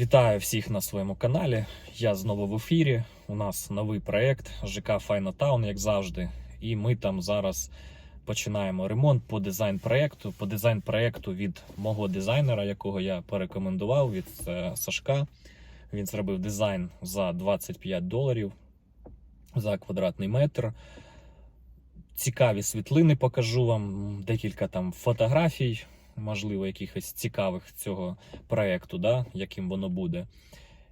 Вітаю всіх на своєму каналі. Я знову в ефірі. У нас новий проект ЖК Файнотаун, як завжди. І ми там зараз починаємо ремонт по дизайн проекту. По дизайн проекту від мого дизайнера, якого я порекомендував від е, Сашка. Він зробив дизайн за 25 доларів за квадратний метр. Цікаві світлини покажу вам, декілька там фотографій, можливо, якихось цікавих цього проєкту, да, яким воно буде.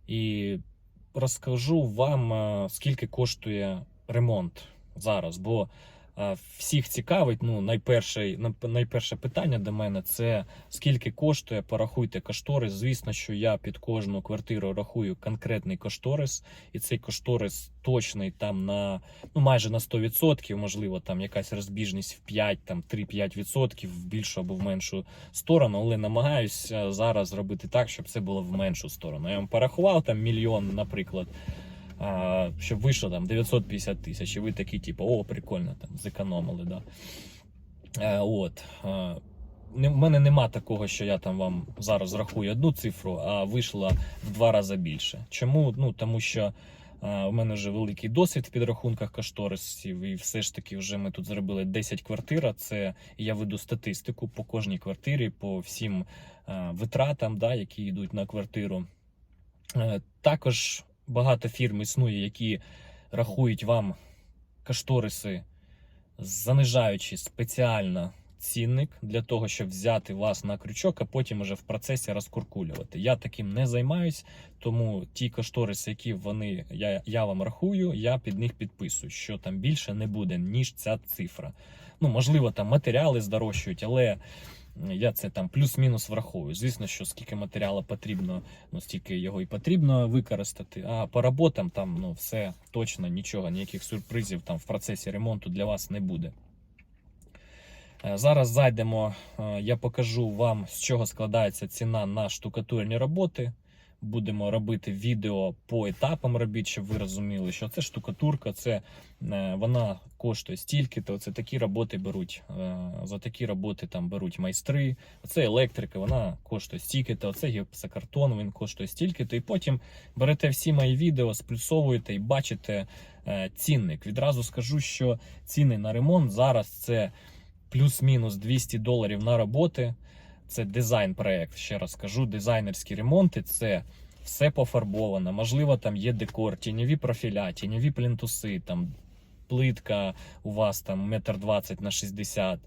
І розкажу вам, е, скільки коштує ремонт зараз. Бо всіх цікавить, ну, найперше, найперше питання до мене це скільки коштує, порахуйте кошторис. Звісно, що я під кожну квартиру рахую конкретний кошторис, і цей кошторис точний там на ну майже на 100%, можливо, там якась розбіжність в 5, там 3-5% в більшу або в меншу сторону, але намагаюся зараз зробити так, щоб це було в меншу сторону. Я вам порахував там мільйон, наприклад. А, Щоб вийшло там 950 тисяч, і ви такі, типу, о, прикольно, там зекономили, да. Е, От. е, не- В мене нема такого, що я там вам зараз рахую одну цифру, а вийшла в два рази більше. Чому? Ну тому що е, у мене вже великий досвід в підрахунках кошторисів, і все ж таки вже ми тут зробили 10 квартир. а Це я веду статистику по кожній квартирі, по всім е, витратам, да, які йдуть на квартиру. Е, Також багато фірм існує, які рахують вам кошториси, занижаючи спеціально цінник для того, щоб взяти вас на крючок, а потім уже в процесі розкуркулювати. Я таким не займаюсь, тому ті кошториси, які вони я, я вам рахую, я під них підписую, що там більше не буде, ніж ця цифра. Ну, можливо, там матеріали здорожчують, але я це там плюс-мінус враховую. Звісно, що скільки матеріалу потрібно, ну стільки його і потрібно використати. А по роботам там ну все точно нічого, ніяких сюрпризів там в процесі ремонту для вас не буде. Е, Зараз зайдемо, е, я покажу вам, з чого складається ціна на штукатурні роботи. Будемо робити відео по етапам робіт, щоб ви розуміли, що це штукатурка, це е, вона коштує стільки, то це такі роботи беруть. е, За такі роботи там беруть майстри. Оце електрика, вона коштує стільки, то оце гіпсокартон, він коштує стільки. То і потім берете всі мої відео, сплюсовуєте і бачите е, цінник. Відразу скажу, що ціни на ремонт зараз це плюс-мінус 200 доларів на роботи. Це дизайн проект. Ще раз кажу, дизайнерські ремонти це все пофарбовано. Можливо, там є декор, тіньові профіля, тіньові плінтуси, там плитка у вас там метр двадцять на 60,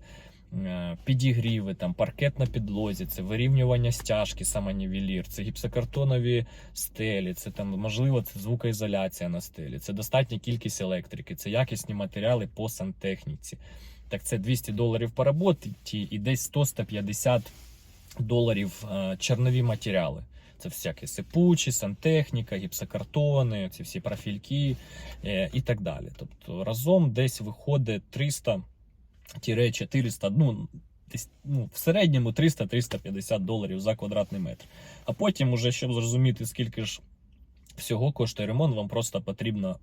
е, підігріви, там паркет на підлозі, це вирівнювання стяжки, самонівелір, це гіпсокартонові стелі, це там можливо це звукоізоляція на стелі, це достатня кількість електрики, це якісні матеріали по сантехніці. Так це 200 доларів по роботі і десь 100-150 доларів е, чернові матеріали. Це всякі сипучі, сантехніка, гіпсокартони, ці всі профільки е, і так далі. Тобто разом десь виходить 300-400, ну, десь, ну, в середньому 300-350 доларів за квадратний метр. А потім, уже, щоб зрозуміти, скільки ж всього коштує ремонт, вам просто потрібно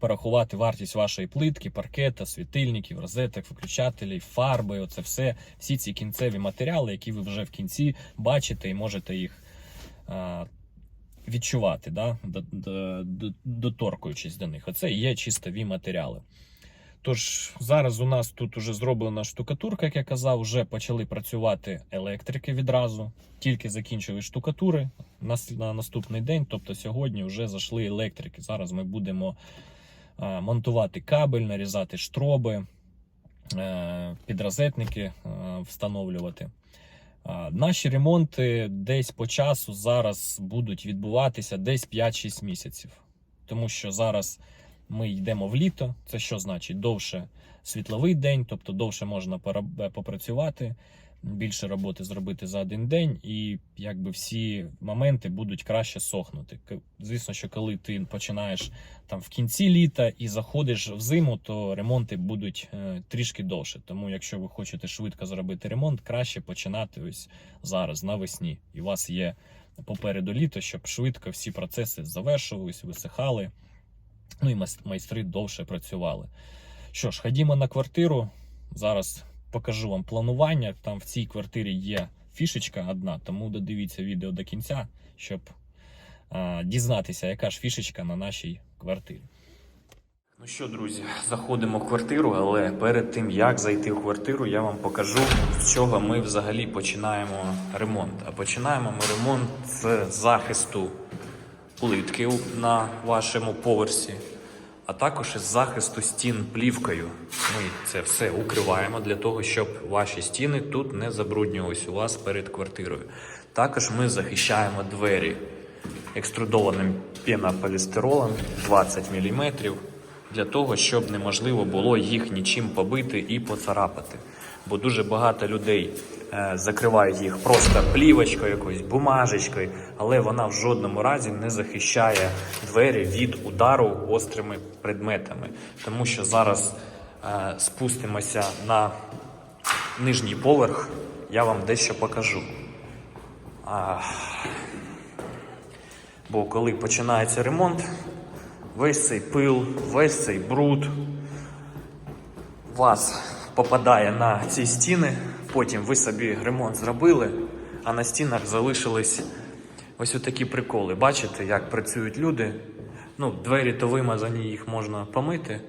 порахувати вартість вашої плитки, паркета, світильників, розеток, виключателів, фарби. Оце все, всі ці кінцеві матеріали, які ви вже в кінці бачите і можете їх а, відчувати, да? до- до- до- доторкуючись до них. Оце і є чистові матеріали. Тож зараз у нас тут уже зроблена штукатурка, як я казав, вже почали працювати електрики відразу. Тільки закінчили штукатури на, на наступний день, тобто сьогодні вже зайшли електрики. Зараз ми будемо монтувати кабель, нарізати штроби, е, підрозетники е, встановлювати. Наші ремонти десь по часу зараз будуть відбуватися десь 5-6 місяців. Тому що зараз ми йдемо в літо. Це що значить? Довше світловий день, тобто довше можна е, попрацювати, більше роботи зробити за один день, і якби всі моменти будуть краще сохнути. Звісно, що коли ти починаєш там в кінці літа і заходиш в зиму, то ремонти будуть е, трішки довше. Тому, якщо ви хочете швидко зробити ремонт, краще починати ось зараз навесні. І у вас є попереду літо, щоб швидко всі процеси завершувались, висихали. Ну і майстри довше працювали. Що ж, ходімо на квартиру. Зараз покажу вам планування. Там в цій квартирі є фішечка одна, тому додивіться відео до кінця, щоб а, дізнатися, яка ж фішечка на нашій квартирі. Ну що, друзі, заходимо в квартиру, але перед тим як зайти в квартиру, я вам покажу, з чого ми взагалі починаємо ремонт. А починаємо ми ремонт з захисту плитки на вашому поверсі, а також із захисту стін плівкою. Ми це все укриваємо для того, щоб ваші стіни тут не забруднювалися у вас перед квартирою. Також ми захищаємо двері екструдованим пенополістиролом 20 мм для того, щоб неможливо було їх нічим побити і поцарапати. Бо дуже багато людей е, закривають їх просто плівочкою, якоюсь бумажечкою, але вона в жодному разі не захищає двері від удару гострими предметами. Тому що зараз е, спустимося на нижній поверх, я вам дещо покажу. Бо коли починається ремонт, весь цей пил, весь цей бруд вас попадає на ці стіни. Потім ви собі ремонт зробили, а на стінах залишились ось такі приколи. Бачите, як працюють люди. Ну, двері то вимазані, їх можна помити.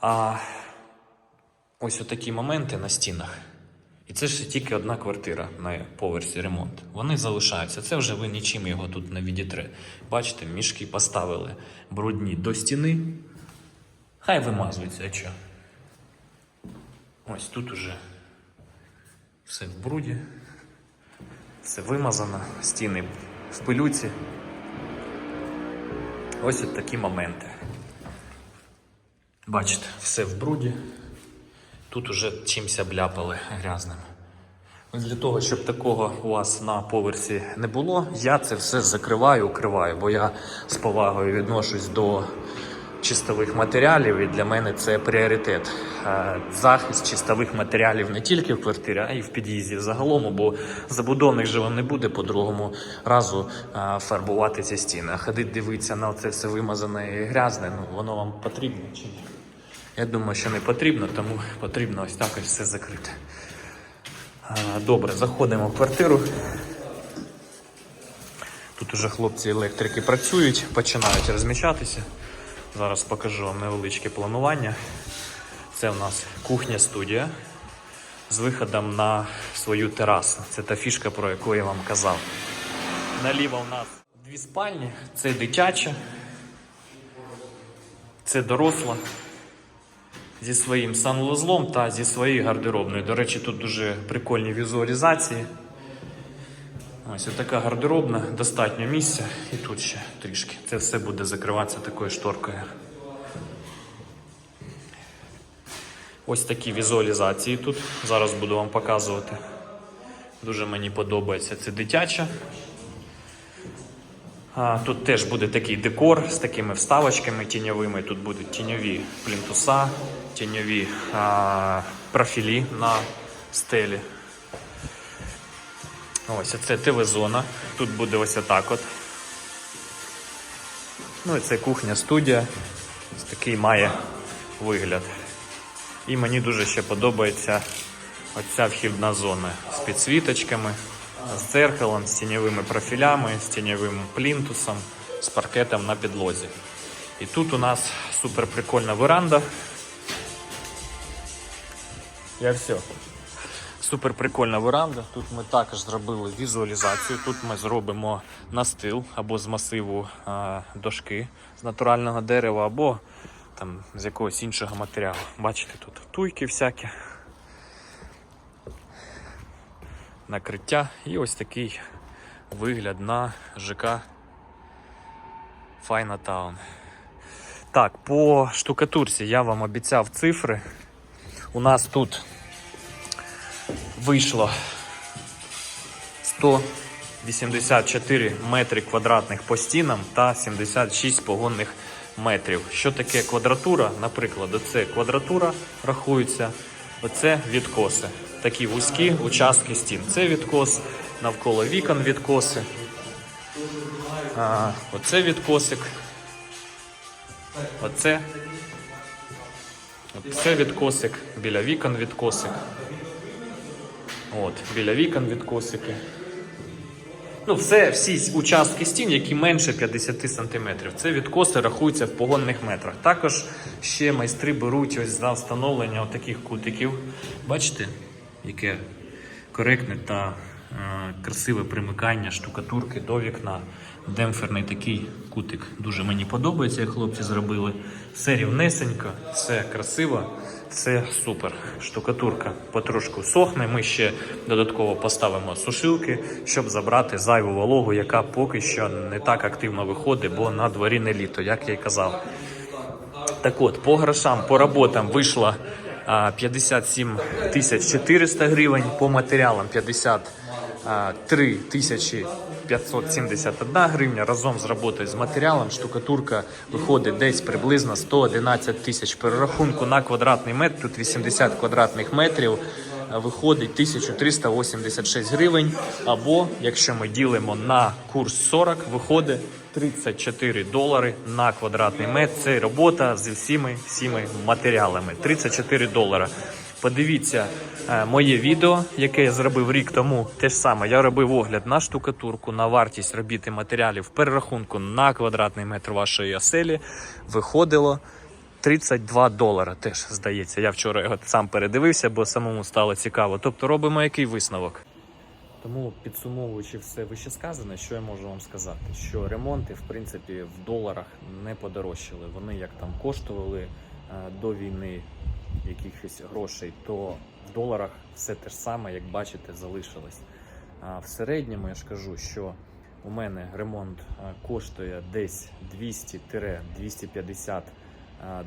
А ось такі моменти на стінах. І це ж тільки одна квартира на поверсі ремонт. Вони залишаються. Це вже ви нічим його тут не відітре. Бачите, мішки поставили брудні до стіни. Хай вимазується, а що? Ось тут уже все в бруді, все вимазано, стіни в пилюці. Ось от такі моменти. Бачите, все в бруді. Тут уже чимся обляпали грязним. Для того, щоб такого у вас на поверсі не було, я це все закриваю, укриваю, бо я з повагою відношусь до чистових матеріалів, і для мене це пріоритет. Е, Захист чистових матеріалів не тільки в квартирі, а й в під'їзді загалом, бо забудовник же вам не буде по другому разу е, фарбувати ці стіни. А ходить дивитися на це все вимазане і грязне, ну воно вам потрібно чи ні? Я думаю, що не потрібно, тому потрібно ось так ось все закрити. Добре, заходимо в квартиру. Тут уже хлопці електрики працюють, починають розміщатися. Зараз покажу вам невеличке планування. Це у нас кухня-студія з виходом на свою терасу. Це та фішка, про яку я вам казав. Наліво у нас дві спальні, це дитяча, це доросла зі своїм санвузлом та зі своєю гардеробною. До речі, тут дуже прикольні візуалізації. Ось така гардеробна, достатньо місця і тут ще трішки. Це все буде закриватися такою шторкою. Ось такі візуалізації тут. Зараз буду вам показувати. Дуже мені подобається. Це дитяча. Тут теж буде такий декор з такими вставочками тіньовими. Тут будуть тіньові плінтуса, тіньові а, профілі на стелі. Ось це ТВ-зона. Тут буде ось отак от. Ну і це кухня-студія. Ось такий має вигляд. І мені дуже ще подобається оця вхідна зона з підсвіточками, з дзеркалом, з тіньовими профілями, з тіньовим плінтусом, з паркетом на підлозі. І тут у нас супер прикольна веранда. Я все. Супер прикольна веранда. Тут ми також зробили візуалізацію. Тут ми зробимо настил або з масиву а, дошки з натурального дерева, або там з якогось іншого матеріалу. Бачите, тут туйки всякі. Накриття і ось такий вигляд на ЖК Файна Таун. Так, по штукатурці я вам обіцяв цифри. У нас тут вийшло 184 метри квадратних по стінам та 76 погонних метрів. Що таке квадратура? Наприклад, оце квадратура рахується, оце відкоси. Такі вузькі участки стін. Це відкос, навколо вікон відкоси. А, оце відкосик. Оце. Оце відкосик, біля вікон відкосик. От, біля вікон відкосики. Ну, Це всі участки стін, які менше 50 см. Це відкоси рахуються в погонних метрах. Також ще майстри беруть ось за встановлення таких кутиків. Бачите, яке коректне та е, красиве примикання штукатурки до вікна демпферний такий кутик. Дуже мені подобається, як хлопці зробили. Все рівнесенько, все красиво, все супер. Штукатурка потрошку сохне. Ми ще додатково поставимо сушилки, щоб забрати зайву вологу, яка поки що не так активно виходить, бо на дворі не літо, як я й казав. Так от, по грошам, по роботам вийшло 57 тисяч 400 гривень, по матеріалам 50 3571 гривня. Разом з роботою з матеріалом штукатурка виходить десь приблизно 111 тисяч. Перерахунку на квадратний метр, тут 80 квадратних метрів, виходить 1386 гривень. Або, якщо ми ділимо на курс 40, виходить 34 долари на квадратний метр. Це робота зі всіми всіми матеріалами. 34 долара. Подивіться е, моє відео, яке я зробив рік тому. Те ж саме я робив огляд на штукатурку, на вартість робіти матеріалів в перерахунку на квадратний метр вашої оселі. Виходило 32 долара. Теж здається. Я вчора його сам передивився, бо самому стало цікаво. Тобто робимо який висновок. Тому підсумовуючи все вищесказане, що я можу вам сказати? Що ремонти, в принципі, в доларах не подорожчали. Вони як там коштували е, до війни якихось грошей, то в доларах все те ж саме, як бачите, залишилось. А в середньому я ж кажу, що у мене ремонт е, коштує десь 200-250 е,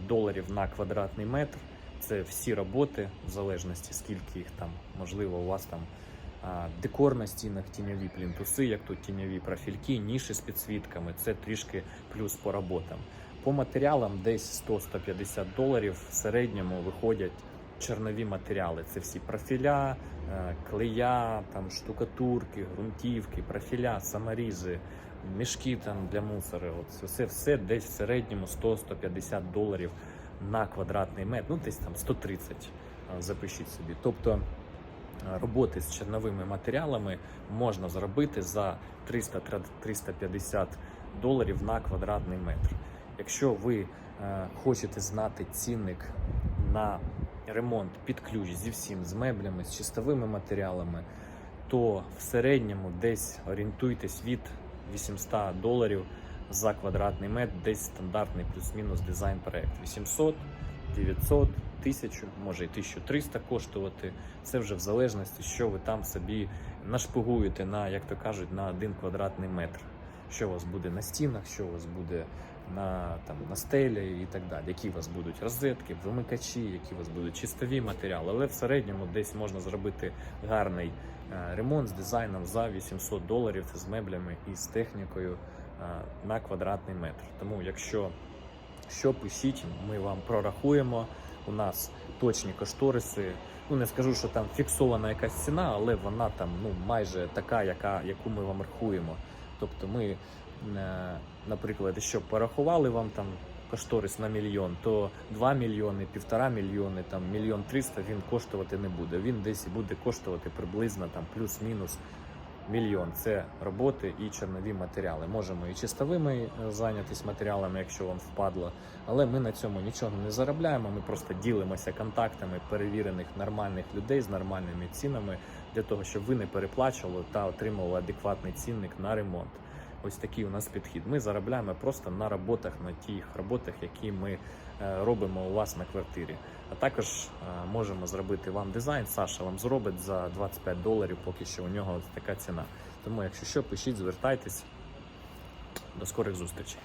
доларів на квадратний метр. Це всі роботи, в залежності скільки їх там, можливо, у вас там декор на стінах, тіньові плінтуси, як тут тіньові профільки, ніші з підсвітками. Це трішки плюс по роботам. По матеріалам десь 100-150 доларів в середньому виходять чорнові матеріали. Це всі профіля, е, клея, там штукатурки, ґрунтівки, профіля, саморізи, мішки там для мусора. От все, все десь в середньому 100-150 доларів на квадратний метр. Ну десь там 130 е, запишіть собі. Тобто е, роботи з чорновими матеріалами можна зробити за 300-350 доларів на квадратний метр. Якщо ви е, хочете знати цінник на ремонт під ключ зі всім, з меблями, з чистовими матеріалами, то в середньому десь орієнтуйтесь від 800 доларів за квадратний метр, десь стандартний плюс-мінус дизайн проект. 800, 900, 1000, може і 1300 коштувати. Це вже в залежності, що ви там собі нашпигуєте на, як то кажуть, на один квадратний метр. Що у вас буде на стінах, що у вас буде на, там, на стелі і так далі. Які у вас будуть розетки, вимикачі, які у вас будуть чистові матеріали. Але в середньому десь можна зробити гарний е, ремонт з дизайном за 800 доларів з меблями і з технікою е, на квадратний метр. Тому, якщо що пишіть, ми вам прорахуємо. У нас точні кошториси. Ну не скажу, що там фіксована якась ціна, але вона там ну майже така, яка, яку ми вам рахуємо. Тобто ми, е, наприклад, якщо порахували вам там кошторис на мільйон, то 2 мільйони, півтора мільйони, там мільйон триста він коштувати не буде. Він десь буде коштувати приблизно там плюс-мінус мільйон. Це роботи і чорнові матеріали. Можемо і чистовими е, зайнятися матеріалами, якщо вам впадло. Але ми на цьому нічого не заробляємо. Ми просто ділимося контактами перевірених нормальних людей з нормальними цінами для того, щоб ви не переплачували та отримували адекватний цінник на ремонт. Ось такий у нас підхід. Ми заробляємо просто на роботах, на тих роботах, які ми е, робимо у вас на квартирі. А також е, можемо зробити вам дизайн. Саша вам зробить за 25 доларів, поки що у нього така ціна. Тому, якщо що, пишіть, звертайтесь. До скорих зустрічей.